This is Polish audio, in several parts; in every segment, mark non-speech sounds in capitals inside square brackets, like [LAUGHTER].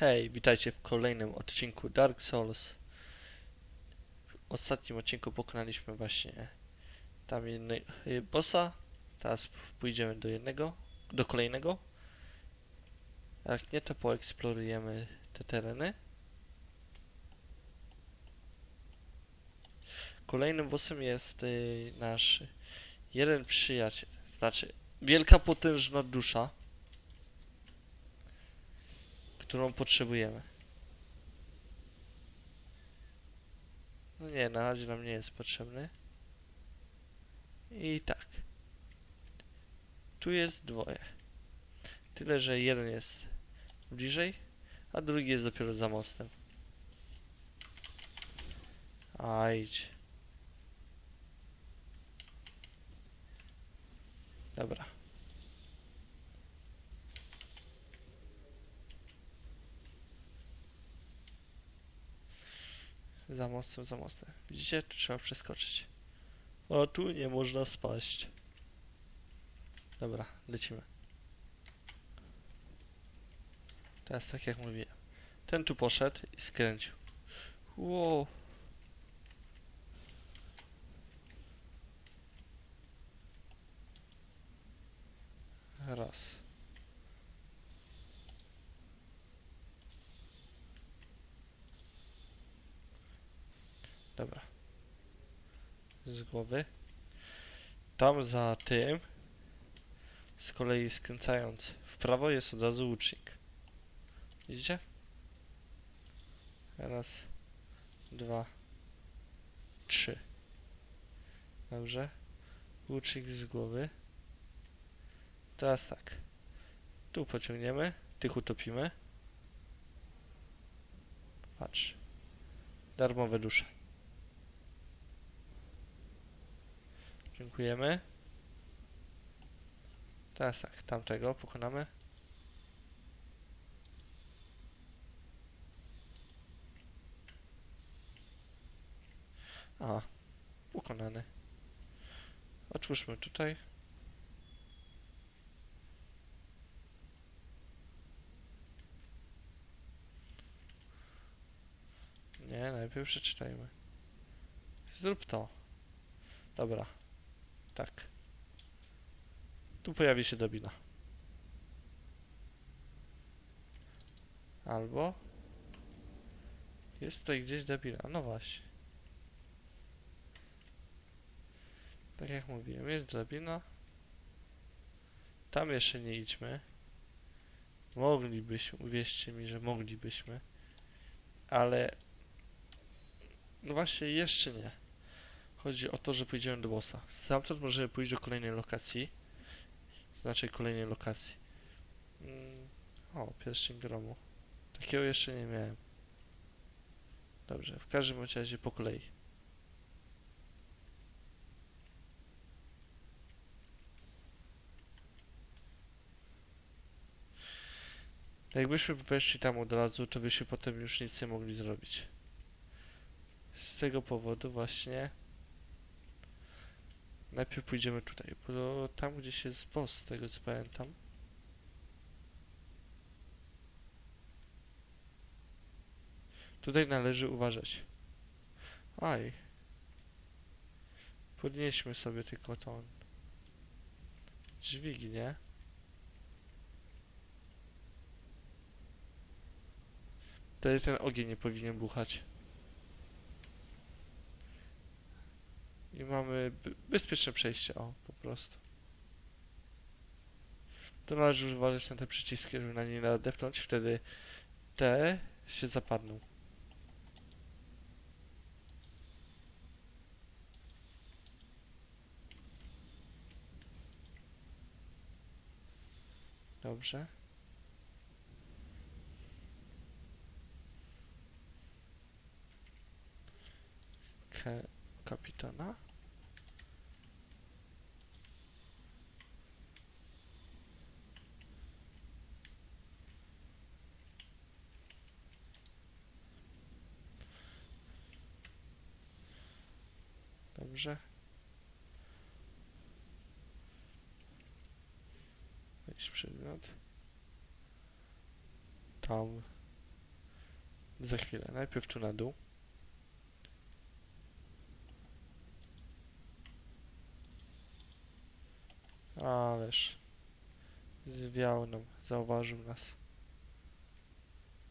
Hej, witajcie w kolejnym odcinku Dark Souls. W ostatnim odcinku pokonaliśmy właśnie tam jednego y, bossa. Teraz pójdziemy do jednego, do kolejnego. Jak nie, to poeksplorujemy te tereny. Kolejnym bossem jest y, nasz jeden przyjaciel, znaczy wielka potężna dusza którą potrzebujemy. No nie, na razie nam nie jest potrzebny. I tak. Tu jest dwoje. Tyle, że jeden jest bliżej, a drugi jest dopiero za mostem. A idź. Dobra. Za mostem, za mostem. Widzicie? Tu trzeba przeskoczyć. O, tu nie można spaść. Dobra, lecimy. Teraz tak jak mówiłem. Ten tu poszedł i skręcił. Wow. Raz. Dobra. Z głowy. Tam za tym, z kolei skręcając w prawo jest od razu łucznik. Widzicie? Raz, dwa, trzy. Dobrze. Łucznik z głowy. Teraz tak. Tu pociągniemy, tych utopimy. Patrz. Darmowe dusze. Dziękujemy. Teraz tak, tamtego pokonamy. A, pokonany. Otwórzmy tutaj. Nie, najpierw przeczytajmy. Zrób to. Dobra. Tak. Tu pojawi się drabina. Albo jest tutaj gdzieś drabina. No właśnie. Tak jak mówiłem, jest drabina. Tam jeszcze nie idźmy. Moglibyśmy, uwierzcie mi, że moglibyśmy. Ale no właśnie jeszcze nie. Chodzi o to, że pójdziemy do bossa. Stamtąd możemy pójść do kolejnej lokacji. Znaczy kolejnej lokacji. Mm, o, pierścień gromu. Takiego jeszcze nie miałem. Dobrze, w każdym razie po kolei. Jakbyśmy weszli tam od razu, to byśmy potem już nic nie mogli zrobić. Z tego powodu właśnie najpierw pójdziemy tutaj, bo tam gdzieś jest boss, z tego co pamiętam. Tutaj należy uważać. Aj. Podnieśmy sobie tylko tą dźwignię. Wtedy ten ogień nie powinien buchać. I mamy be- bezpieczne przejście, o, po prostu. To należy uważać na te przyciski, żeby na nie nadepnąć, wtedy te się zapadną. Dobrze. Kapitana. Dobrze. Jakiś przedmiot. Tam Za chwilę. Najpierw tu na dół. Ależ. Zwiał nam, zauważył nas.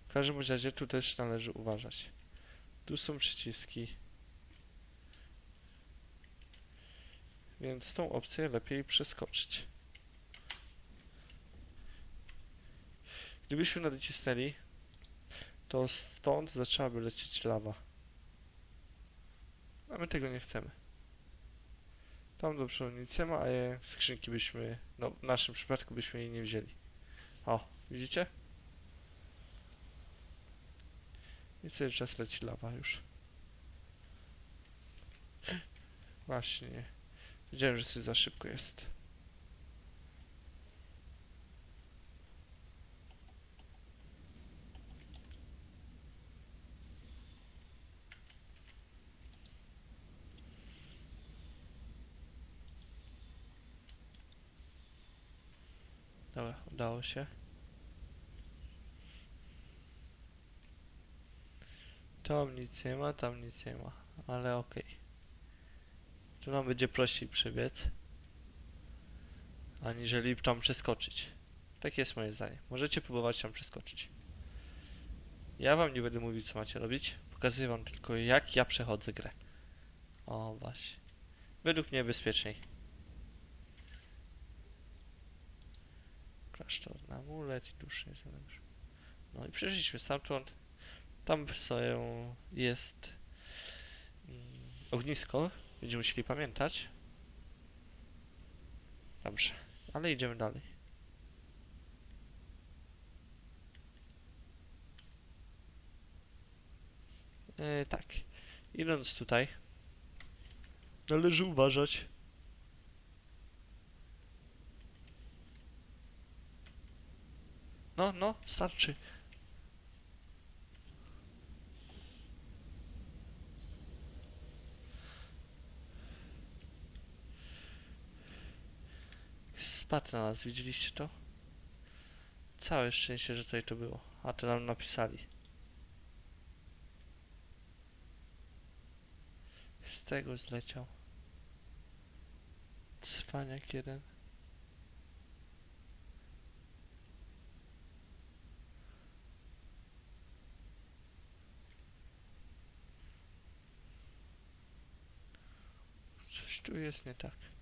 W każdym razie tu też należy uważać. Tu są przyciski. Więc tą opcję lepiej przeskoczyć. Gdybyśmy nacisnęli, to stąd zaczęłaby lecieć lawa. A my tego nie chcemy. Tam do przodu nic nie ma, a je skrzynki byśmy, no w naszym przypadku byśmy jej nie wzięli. O, widzicie? I cały czas leci lawa już. Właśnie. Wiedziałem, że sobie za szybko jest. Dobra, udało się. Tam nic nie ma, tam nic nie ma, ale okej. Tu nam będzie prościej przebiec, aniżeli tam przeskoczyć. Tak jest moje zdanie. Możecie próbować tam przeskoczyć. Ja wam nie będę mówił, co macie robić. Pokazuję wam tylko, jak ja przechodzę grę. O, właśnie. Według mnie bezpieczniej. Klasztor na amulet i duszy jest. No i przeszliśmy stamtąd. Tam sobie jest mm, ognisko. Będziemy musieli pamiętać. Dobrze, ale idziemy dalej. E, tak. Idąc tutaj, należy uważać. No, no, starczy. Spadł na nas, widzieliście to? Całe szczęście, że tutaj to było. A to nam napisali. Z tego zleciał. Cwaniak jeden. Coś tu jest nie tak.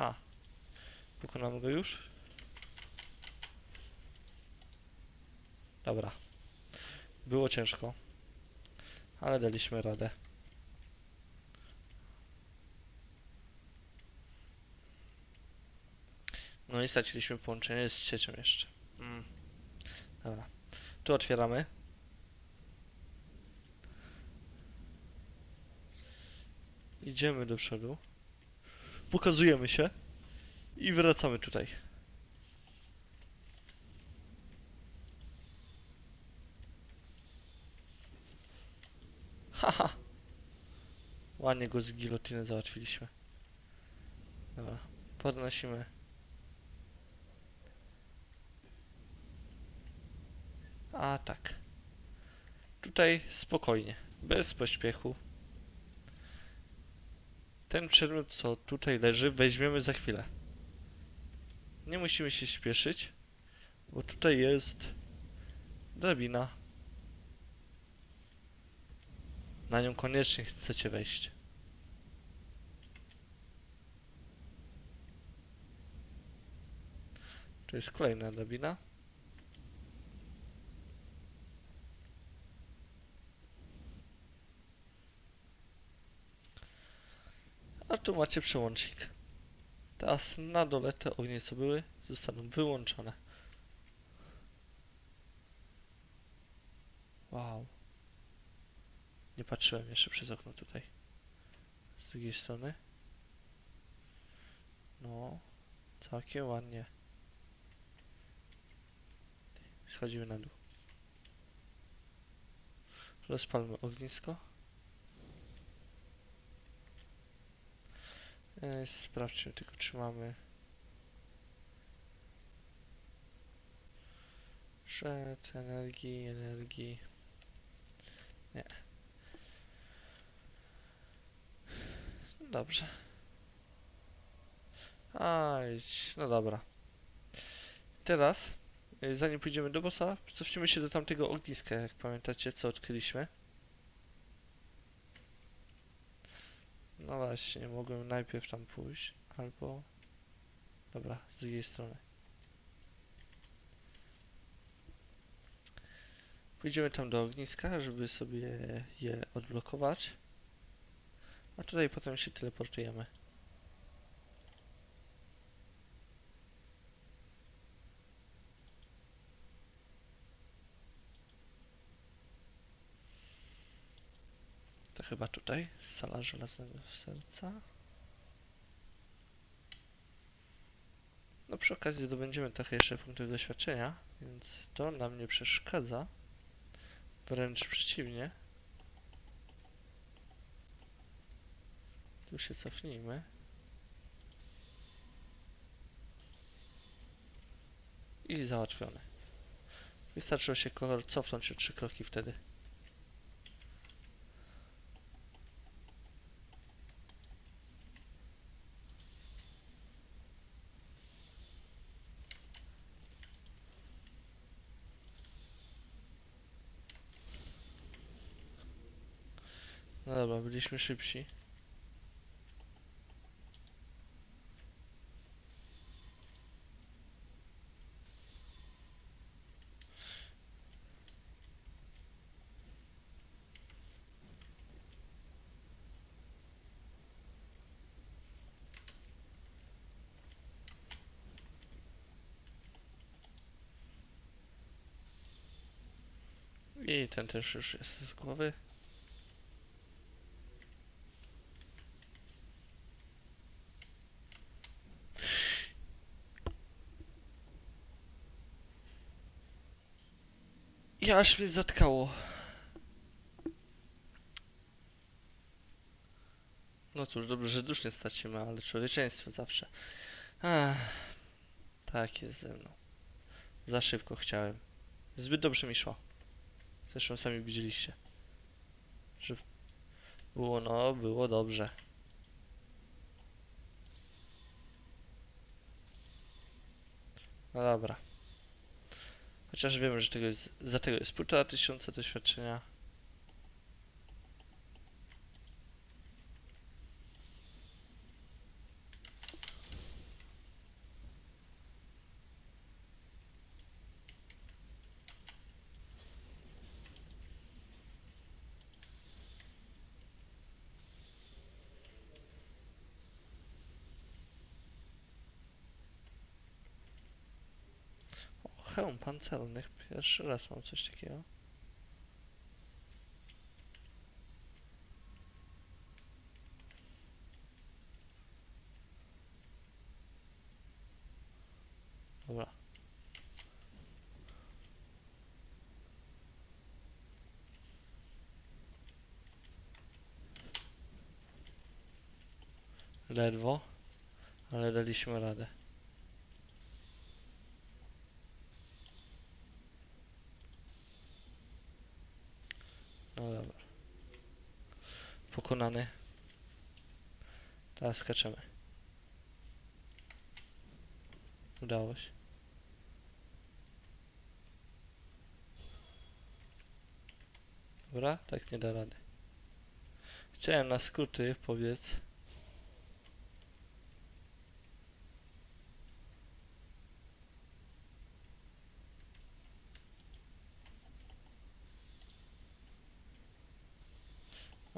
Ha. Pokonamy go już? Dobra. Było ciężko. Ale daliśmy radę. No i straciliśmy połączenie z siecią jeszcze. Mm. Dobra. Tu otwieramy. Idziemy do przodu. Pokazujemy się. I wracamy tutaj. Haha. Ładnie go z gilotyny załatwiliśmy. Dobra. Podnosimy. A tak. Tutaj spokojnie. Bez pośpiechu. Ten przedmiot, co tutaj leży, weźmiemy za chwilę. Nie musimy się śpieszyć, bo tutaj jest drabina. Na nią koniecznie chcecie wejść. Tu jest kolejna drabina. A tu macie przełącznik. Teraz na dole te ognie, co były, zostaną wyłączone. Wow. Nie patrzyłem jeszcze przez okno tutaj. Z drugiej strony. No, całkiem ładnie. Schodzimy na dół. Rozpalmy ognisko. E, Sprawdźmy tylko, czy mamy Szet, energii, energii. Nie. Dobrze. Ajdź, no dobra. Teraz, y, zanim pójdziemy do bossa, cofniemy się do tamtego ogniska, jak pamiętacie, co odkryliśmy. No właśnie, mogłem najpierw tam pójść, albo... Dobra, z drugiej strony. Pójdziemy tam do ogniska, żeby sobie je odblokować. A tutaj potem się teleportujemy. To chyba tutaj, sala żelaznego serca. No przy okazji zdobędziemy trochę jeszcze punktów doświadczenia, więc to nam nie przeszkadza. Wręcz przeciwnie. Tu się cofnijmy. I załatwione. Wystarczyło się kolor cofnąć o trzy kroki wtedy. No dobra, byliśmy szybsi. I ten też już jest z głowy. Ja aż mnie zatkało. No cóż, dobrze, że dusz nie stracimy, ale człowieczeństwo zawsze. Ach, tak jest ze mną. Za szybko chciałem. Zbyt dobrze mi szło. Zresztą sami widzieliście. Że było, no, było dobrze. No dobra. Chociaż wiemy, że tego jest, za tego jest półtora tysiąca doświadczenia. O, hełm pancernych. Pierwszy raz mam coś takiego. Dobra. Ledwo, ale daliśmy radę. No dobra. Pokonany. Teraz skaczemy. Udało się. Dobra, tak nie da rady. Chciałem na skróty powiedz.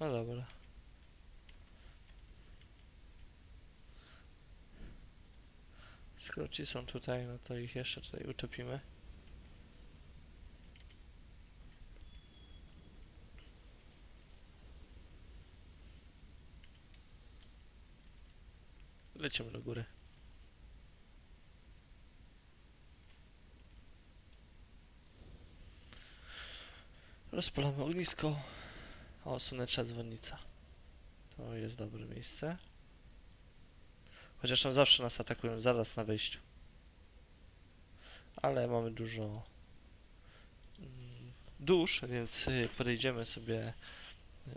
No dobra. Skoro ci są tutaj, no to ich jeszcze tutaj utopimy. Lecimy do góry. Rozpalamy ognisko. O, słoneczna dzwonnica. To jest dobre miejsce. Chociaż tam zawsze nas atakują zaraz na wejściu. Ale mamy dużo mm, dusz, więc y, podejdziemy sobie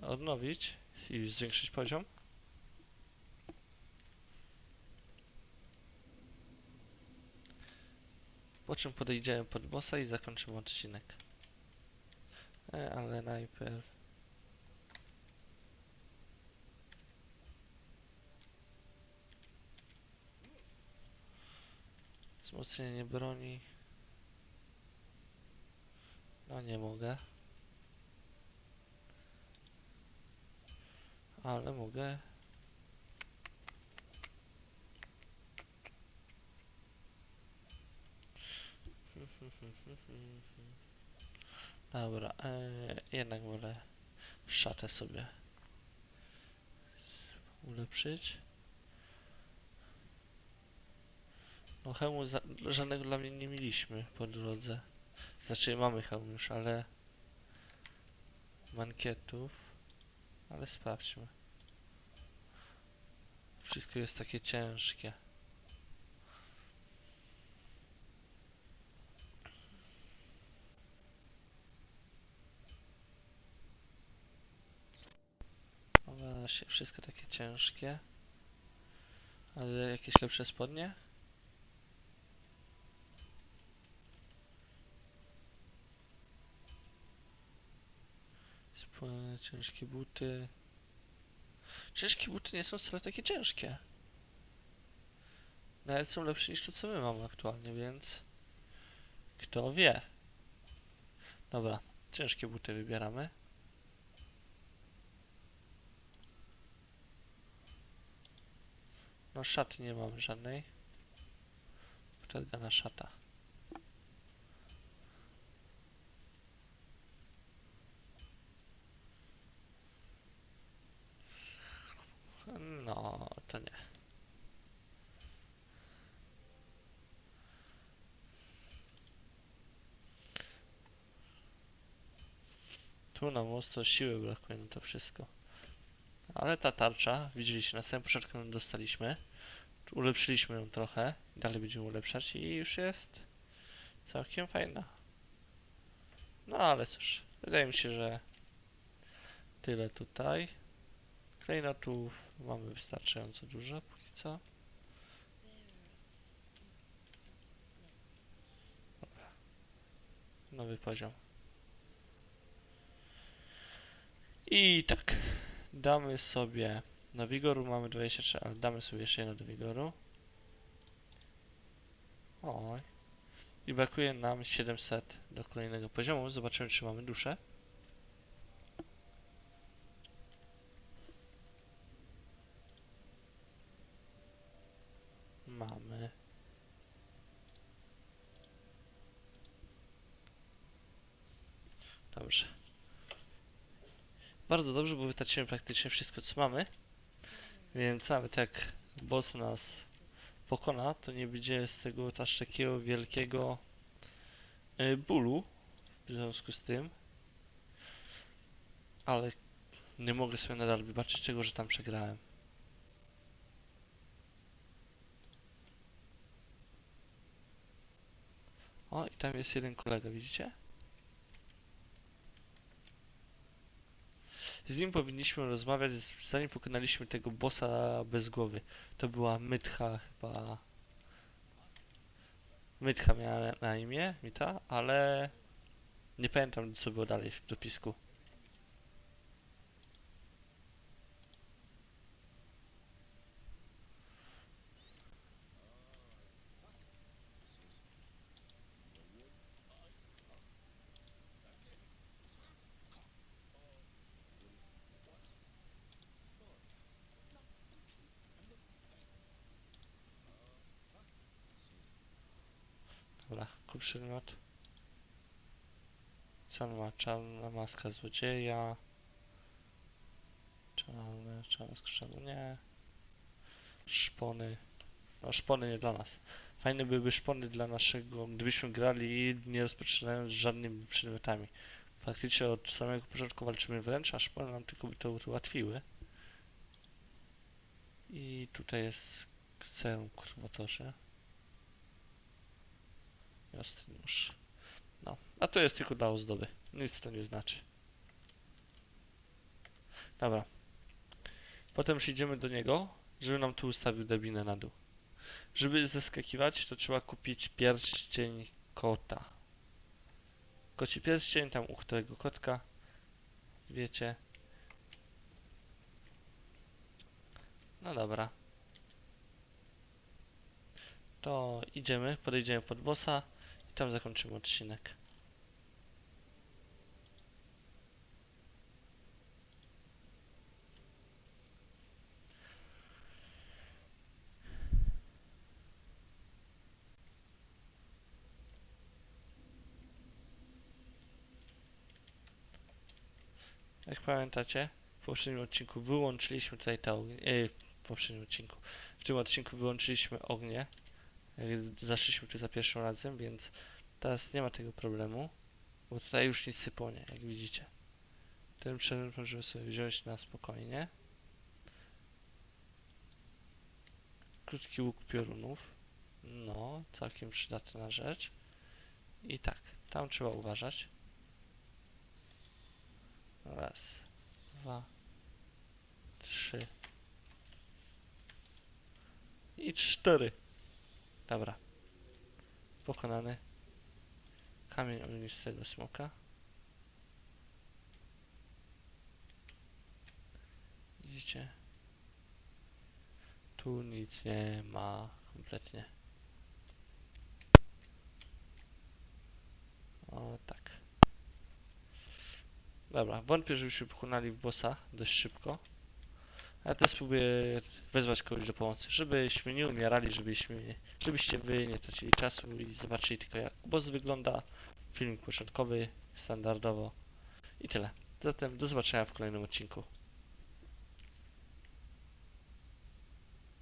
odnowić i zwiększyć poziom. Po czym podejdziemy pod bossa i zakończymy odcinek. E, ale najpierw... Wzmocnienie broni. No nie mogę. Ale mogę. [LAUGHS] Dobra, e, jednak wolę szatę sobie ulepszyć. No hełmu żadnego dla mnie nie mieliśmy po drodze. Znaczy mamy hełm już, ale mankietów. Ale sprawdźmy. Wszystko jest takie ciężkie. Wszystko takie ciężkie. Ale jakieś lepsze spodnie? Ciężkie buty. Ciężkie buty nie są wcale takie ciężkie. Nawet są lepsze niż to, co my mamy aktualnie, więc... Kto wie? Dobra, ciężkie buty wybieramy. No szaty nie mamy żadnej. na szata. No, to nie. Tu nam mocno siły brakuje na to wszystko. Ale ta tarcza, widzieliście, na samym początku ją dostaliśmy. Ulepszyliśmy ją trochę. Dalej będziemy ulepszać i już jest całkiem fajna. No ale cóż, wydaje mi się, że tyle tutaj. Klejnotów mamy wystarczająco dużo póki co. Dobra. Nowy poziom. I tak. Damy sobie na wigoru mamy 23, ale damy sobie jeszcze jedno do wigoru. Oj. I brakuje nam 700 do kolejnego poziomu. Zobaczymy, czy mamy duszę. Mamy. Dobrze. Bardzo dobrze, bo wytraciłem praktycznie wszystko, co mamy. Więc nawet jak boss nas pokona, to nie będzie z tego aż takiego wielkiego y, bólu w związku z tym. Ale nie mogę sobie nadal wybaczyć czego, że tam przegrałem. O, i tam jest jeden kolega, widzicie? Z nim powinniśmy rozmawiać, zanim pokonaliśmy tego bossa bez głowy. To była Mytha chyba... Mytha miała na imię, Mita, ale... Nie pamiętam co było dalej w dopisku. Kup przedmiot. Co on ma? Czarna maska złodzieja. Czarne, czarna skrzydła, nie. Szpony. No szpony nie dla nas. Fajne byłyby szpony dla naszego, gdybyśmy grali nie rozpoczynając żadnymi przedmiotami. Faktycznie od samego początku walczymy wręcz, aż one nam tylko by to ułatwiły. I tutaj jest chcę krwotorze. No, a to jest tylko dla ozdoby. Nic to nie znaczy. Dobra. Potem przyjdziemy do niego, żeby nam tu ustawił drabinę na dół. Żeby zeskakiwać, to trzeba kupić pierścień kota. Koci pierścień, tam u którego kotka. Wiecie. No dobra. To idziemy, podejdziemy pod bossa tam zakończymy odcinek. Jak pamiętacie, w poprzednim odcinku wyłączyliśmy tutaj te ognie. E, w poprzednim odcinku. W tym odcinku wyłączyliśmy ognie. Zaszliśmy tu za pierwszym razem, więc teraz nie ma tego problemu. Bo tutaj już nic nie płonie, jak widzicie. Ten przedmiot możemy sobie wziąć na spokojnie. Krótki łuk piorunów. No, całkiem przydatna rzecz. I tak, tam trzeba uważać. Raz, dwa, trzy i cztery. Dobra. Pokonany. Kamień ognistego smoka. Widzicie? Tu nic nie ma kompletnie. O tak. Dobra, wątpię, żebyśmy pokonali bossa dość szybko. Ja też spróbuję wezwać kogoś do pomocy, żebyśmy nie umierali, żebyśmy, żebyście wy nie stracili czasu i zobaczyli tylko jak boss wygląda. Filmik początkowy, standardowo i tyle. Zatem do zobaczenia w kolejnym odcinku.